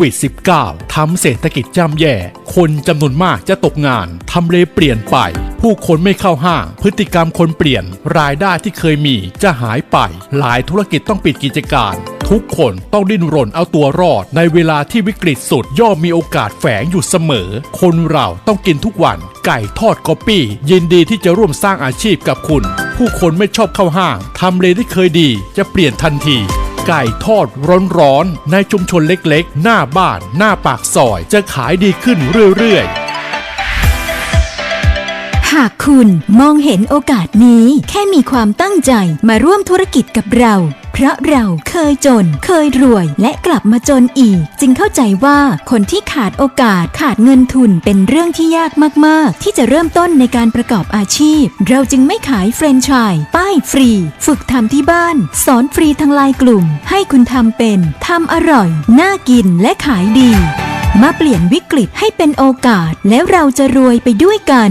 วิด -19 ทำเศรษฐกิจย่ำแย่ คนจำนวนมากจะตกงาน ทำเลเปลี่ยนไป ผู้คนไม่เข้าห้าง พฤติกรรมคนเปลี่ยน รายได้ที่เคยมีจะหายไป หลายธุรกิจต้องปิดกิจการ ทุกคนต้องดิ้นรนเอาตัวรอด ในเวลาที่วิกฤตสุดย่อมมีโอกาสแฝงอยู่เสมอ คนเราต้องกินทุกวัน ไก่ทอดกอปี้ ยินดีที่จะร่วมสร้างอาชีพกับคุณ ผู้คนไม่ชอบเข้าห้าง ทำเลที่เคยดี จะเปลี่ยนทันที ไก่ทอดร้อนๆในชุมชนเล็กๆ หน้าบ้านหน้าปากซอย จะขายดีขึ้นเรื่อยๆหากคุณมองเห็นโอกาสนี้ แค่มีความตั้งใจมาร่วมธุรกิจกับเรา เพราะเราเคยจน เคยรวยและกลับมาจนอีก จึงเข้าใจว่าคนที่ขาดโอกาสขาดเงินทุนเป็นเรื่องที่ยากมาก ๆ ที่จะเริ่มต้นในการประกอบอาชีพ เราจึงไม่ขายเฟรนไชส์ป้ายฟรี ฝึกทำที่บ้าน สอนฟรีทางไลน์กลุ่ม ให้คุณทำเป็นทำอร่อย น่ากินและขายดี มาเปลี่ยนวิกฤตให้เป็นโอกาส แล้วเราจะรวยไปด้วยกัน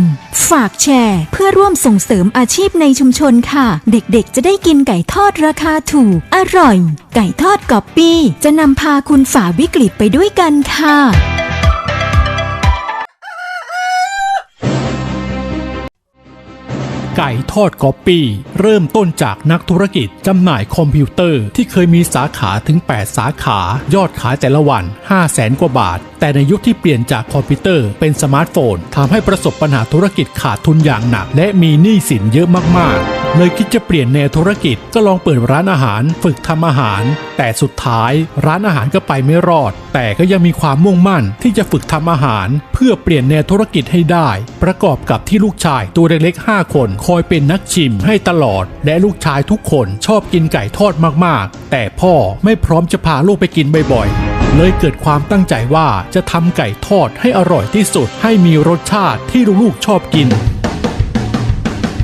ฝากแชร์เพื่อร่วมส่งเสริมอาชีพในชุมชนค่ะ เด็กๆ จะได้กินไก่ทอดราคาถูก อร่อย ไก่ทอดกอบปี้ จะนำพาคุณฝ่าวิกฤตไปด้วยกันค่ะไก่ทอดก๊อปปี้ เริ่มต้นจากนักธุรกิจจำหน่ายคอมพิวเตอร์ที่เคยมีสาขาถึง 8 สาขายอดขายแต่ละวัน 5 0 0แสนกว่าบาท แต่ในยุคที่เปลี่ยนจากคอมพิวเตอร์เป็นสมาร์ทโฟนทำให้ประสบปัญหาธุรกิจขาดทุนอย่างหนัก และมีหนี้สินเยอะมากๆ เลยคิดจะเปลี่ยนแนวธุรกิจก็ลองเปิดร้านอาหาร ฝึกทำอาหาร แต่สุดท้ายร้านอาหารก็ไปไม่รอด แต่ก็ยังมีความมุ่งมั่นที่จะฝึกทำอาหาร เพื่อเปลี่ยนแนวธุรกิจให้ได้ ประกอบกับที่ลูกชายตัวเล็กๆ5 คนคอยเป็นนักชิมให้ตลอด และลูกชายทุกคนชอบกินไก่ทอดมากๆ แต่พ่อไม่พร้อมจะพาลูกไปกินบ่อยๆ เลยเกิดความตั้งใจว่าจะทำไก่ทอดให้อร่อยที่สุด ให้มีรสชาติที่ลูกๆชอบกิน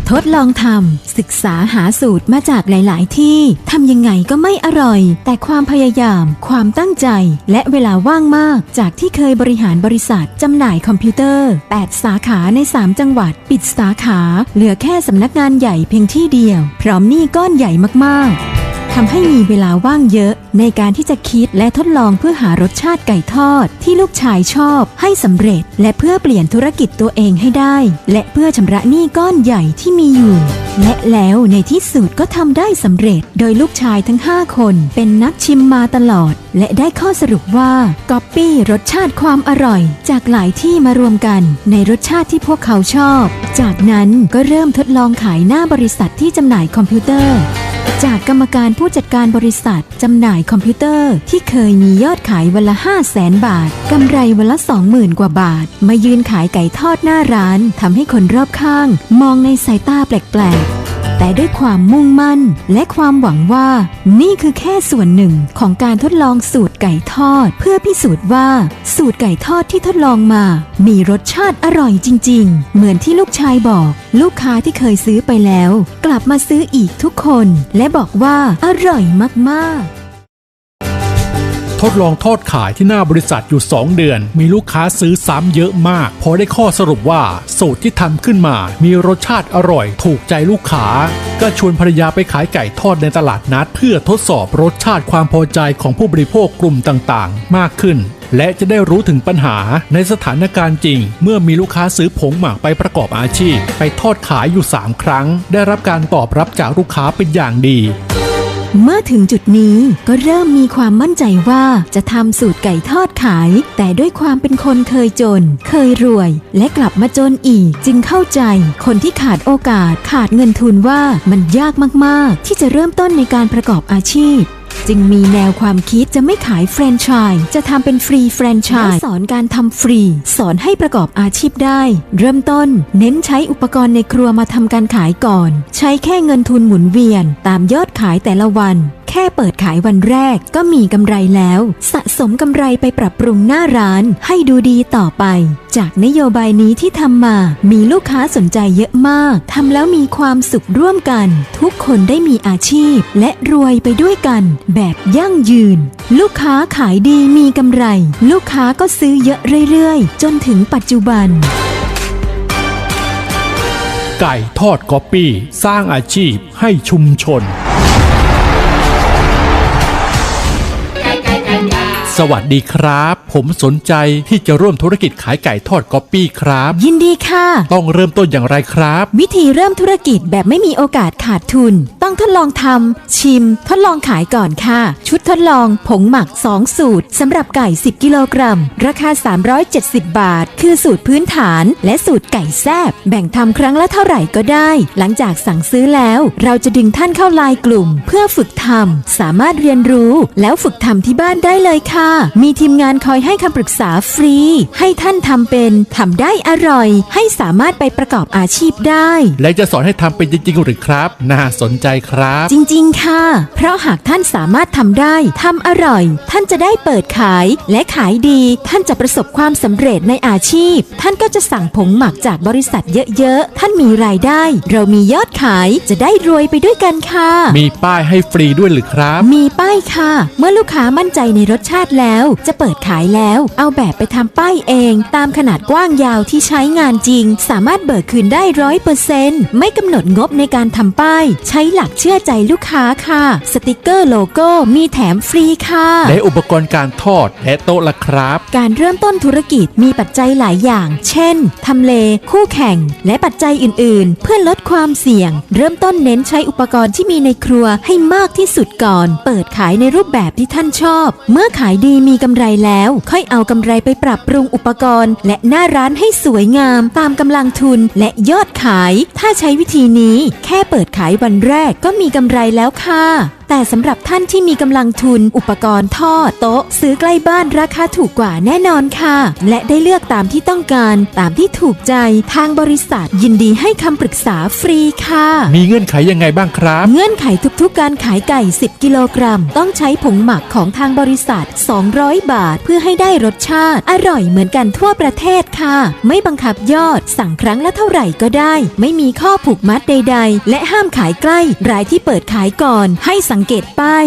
ทดลองทำศึกษาหาสูตรมาจากหลาย ๆ ที่ทำยังไงก็ไม่อร่อย แต่ความพยายาม ความตั้งใจ และเวลาว่างมาก จากที่เคยบริหารบริษัทจำหน่ายคอมพิวเตอร์ 8 สาขาใน 3 จังหวัด ปิดสาขา เหลือแค่สำนักงานใหญ่เพียงที่เดียว พร้อมหนี้ก้อนใหญ่มาก ๆ ทำให้มีเวลาว่างเยอะ ในการที่จะคิดและทดลองเพื่อหารสชาติไก่ทอด ที่ลูกชายชอบให้สำเร็จ และเพื่อเปลี่ยนธุรกิจตัวเองให้ได้ และเพื่อชำระหนี้ก้อนใหญ่ที่มีอยู่ และแล้วในที่สุดก็ทำได้สำเร็จ โดยลูกชายทั้ง 5 คน เป็นนักชิมมาตลอด และได้ข้อสรุปว่าก๊อปปี้รสชาติความอร่อย จากหลายที่มารวมกัน ในรสชาติที่พวกเขาชอบ จากนั้นก็เริ่มทดลองขายหน้าบริษัทที่จำหน่ายคอมพิวเตอร์ จากกรรมการผู้จัดการบริษัท จำหน่ายคอมพิวเตอร์ ที่เคยมียอดขายวันละ 5 0 0แสนบาท กำไรวันละ 20,000 กว่าบาท มายืนขายไก่ทอดหน้าร้านทำให้คนรอบข้าง มองในสายตาแปลกๆ แต่ด้วยความมุ่งมั่น และความหวังว่า นี่คือแค่ส่วนหนึ่งของการทดลองสูตรไก่ทอด เพื่อพิสูจน์ว่า สูตรไก่ทอดที่ทดลองมา มีรสชาติอร่อยจริง ๆ เหมือนที่ลูกชายบอก ลูกค้าที่เคยซื้อไปแล้ว กลับมาซื้ออีกทุกคน และบอกว่าอร่อยมากๆ ทดลองทอดขายที่หน้าบริษัทอยู่ 2 เดือน มีลูกค้าซื้อซ้ำเยอะมาก พอได้ข้อสรุปว่า สูตรที่ทำขึ้นมา มีรสชาติอร่อย ถูกใจลูกค้า ก็ชวนภรรยาไปขายไก่ทอดในตลาดนัด เพื่อทดสอบรสชาติความพอใจของผู้บริโภคกลุ่มต่างๆ มากขึ้นและจะได้รู้ถึงปัญหาในสถานการณ์จริง เมื่อมีลูกค้าซื้อผงหมักไปประกอบอาชีพ ไปทอดขายอยู่ 3 ครั้ง ได้รับการตอบรับจากลูกค้าเป็นอย่างดี เมื่อถึงจุดนี้ก็เริ่มมีความมั่นใจว่าจะทำสูตรไก่ทอดขาย แต่ด้วยความเป็นคนเคยจน เคยรวย และกลับมาจนอีก จึงเข้าใจ คนที่ขาดโอกาสขาดเงินทุนว่ามันยากมาก ๆ ที่จะเริ่มต้นในการประกอบอาชีพ จึงมีแนวความคิดจะไม่ขายแฟรนไชส์จะทำเป็นฟรีแฟรนไชส์สอนการทำฟรี สอนให้ประกอบอาชีพได้ เริ่มต้นเน้นใช้อุปกรณ์ในครัวมาทำการขายก่อน ใช้แค่เงินทุนหมุนเวียน ตามยอดขายแต่ละวัน แค่เปิดขายวันแรกก็มีกำไรแล้ว สะสมกำไรไปปรับปรุงหน้าร้านให้ดูดีต่อไป จากนโยบายนี้ที่ทำมา มีลูกค้าสนใจเยอะมากทำแล้วมีความสุขร่วมกัน ทุกคนได้มีอาชีพ และรวยไปด้วยกัน แบบยั่งยืน ลูกค้าขายดีมีกำไร ลูกค้าก็ซื้อเยอะเรื่อยๆ จนถึงปัจจุบันไก่ทอดก๊อปปี้ สร้างอาชีพให้ชุมชน สวัสดีครับ ผมสนใจที่จะร่วมธุรกิจขายไก่ทอดก๊อปปี้ครับ ยินดีค่ะ ต้องเริ่มต้นอย่างไรครับ วิธีเริ่มธุรกิจแบบไม่มีโอกาสขาดทุน ต้องทดลองทำชิม ทดลองขายก่อนค่ะ ชุดทดลองผงหมัก 2 สูตรสำหรับไก่ 10 กิโลกรัม ราคา 370 บาท คือสูตรพื้นฐานและสูตรไก่แซบแบ่งทำครั้งละเท่าไหร่ก็ได้ หลังจากสั่งซื้อแล้ว เราจะดึงท่านเข้าไลน์กลุ่ม เพื่อฝึกทำสามารถเรียนรู้แล้วฝึกทำที่บ้านได้เลยค่ะ มีทีมงานคอยให้คำปรึกษาฟรี ให้ท่านทำเป็นทำได้อร่อย ให้สามารถไปประกอบอาชีพได้ และจะสอนให้ทำเป็นจริงๆหรือครับ น่าสนใจครับ จริงๆ ค่ะ เพราะหากท่านสามารถทำได้ทำอร่อย ท่านจะได้เปิดขายและขายดี ท่านจะประสบความสำเร็จในอาชีพ ท่านก็จะสั่งผงหมักจากบริษัทเยอะๆ ท่านมีรายได้ เรามียอดขายจะได้รวยไปด้วยกันค่ะ มีป้ายให้ฟรีด้วยหรือครับ มีป้ายค่ะ เมื่อลูกค้ามั่นใจในรสชาติแล้ว จะเปิดขายแล้ว เอาแบบไปทำป้ายเอง ตามขนาดกว้างยาวที่ใช้งานจริง สามารถเบิกคืนได้ร้อยเปอร์เซ็นต์ไม่กำหนดงบในการทำป้าย ใช้หลักเชื่อใจลูกค้าค่ะ สติกเกอร์โลโก้มีแถมฟรีค่ะ และอุปกรณ์การทอดและโต๊ะละครับ การเริ่มต้นธุรกิจมีปัจจัยหลายอย่าง เช่น ทำเล คู่แข่ง และปัจจัยอื่น ๆ เพื่อลดความเสี่ยง เริ่มต้นเน้นใช้อุปกรณ์ที่มีในครัวให้มากที่สุดก่อน เปิดขายในรูปแบบที่ท่านชอบ เมื่อขายดีมีกำไรแล้ว ค่อยเอากำไรไปปรับปรุงอุปกรณ์ และหน้าร้านให้สวยงาม ตามกำลังทุนและยอดขาย ถ้าใช้วิธีนี้ แค่เปิดขายวันแรกก็มีกำไรแล้วค่ะ แต่สำหรับท่านที่มีกำลังทุนอุปกรณ์ทอดโต๊ะ ซื้อใกล้บ้านราคาถูกกว่าแน่นอนค่ะ และได้เลือกตามที่ต้องการตามที่ถูกใจทางบริษัท ยินดีให้คำปรึกษาฟรีค่ะ มีเงื่อนไขยังไงบ้างครับ เงื่อนไขทุกๆ การขายไก่ 10 กิโลกรัม ต้องใช้ผงหมักของทางบริษัท 200 บาท เพื่อให้ได้รสชาติ อร่อยเหมือนกันทั่วประเทศค่ะ ไม่บังคับยอด สั่งครั้งละเท่าไหร่ก็ได้ ไม่มีข้อผูกมัดใด ๆ และห้ามขายใกล้ รายที่เปิดขายก่อน ให้สังังเกตป้าย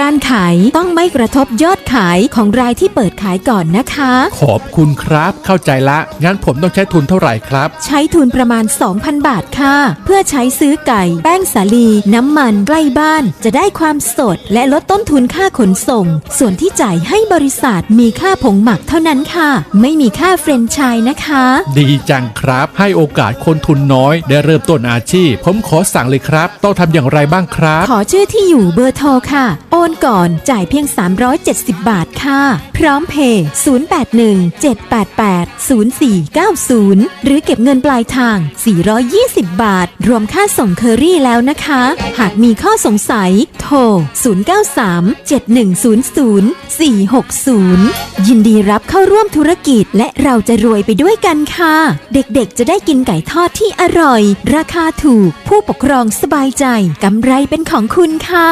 การขายต้องไม่กระทบยอดขายของรายที่เปิดขายก่อนนะคะ ขอบคุณครับ เข้าใจละ งั้นผมต้องใช้ทุนเท่าไหร่ครับ ใช้ทุนประมาณ 2,000 บาทค่ะ เพื่อใช้ซื้อไก่ แป้งสาลี น้ำมันใกล้บ้าน จะได้ความสด และลดต้นทุนค่าขนส่ง ส่วนที่จ่ายให้บริษัทมีค่าผงหมักเท่านั้นค่ะ ไม่มีค่าเฟรนไชส์นะคะ ดีจังครับ ให้โอกาสคนทุนน้อย ได้เริ่มต้นอาชีพ ผมขอสั่งเลยครับ ต้องทำอย่างไรบ้างครับ ขอชื่อที่อยู่เบอร์โทรค่ะโอนก่อนจ่ายเพียง 370 บาทค่ะ พร้อมเพย์0817880490 หรือเก็บเงินปลายทาง 420 บาท รวมค่าส่งเคอรี่แล้วนะคะ หากมีข้อสงสัย โทร 0937100460 ยินดีรับเข้าร่วมธุรกิจและเราจะรวยไปด้วยกันค่ะ เด็กๆจะได้กินไก่ทอดที่อร่อย ราคาถูก ผู้ปกครองสบายใจกำไรเป็นของคุณค่ะ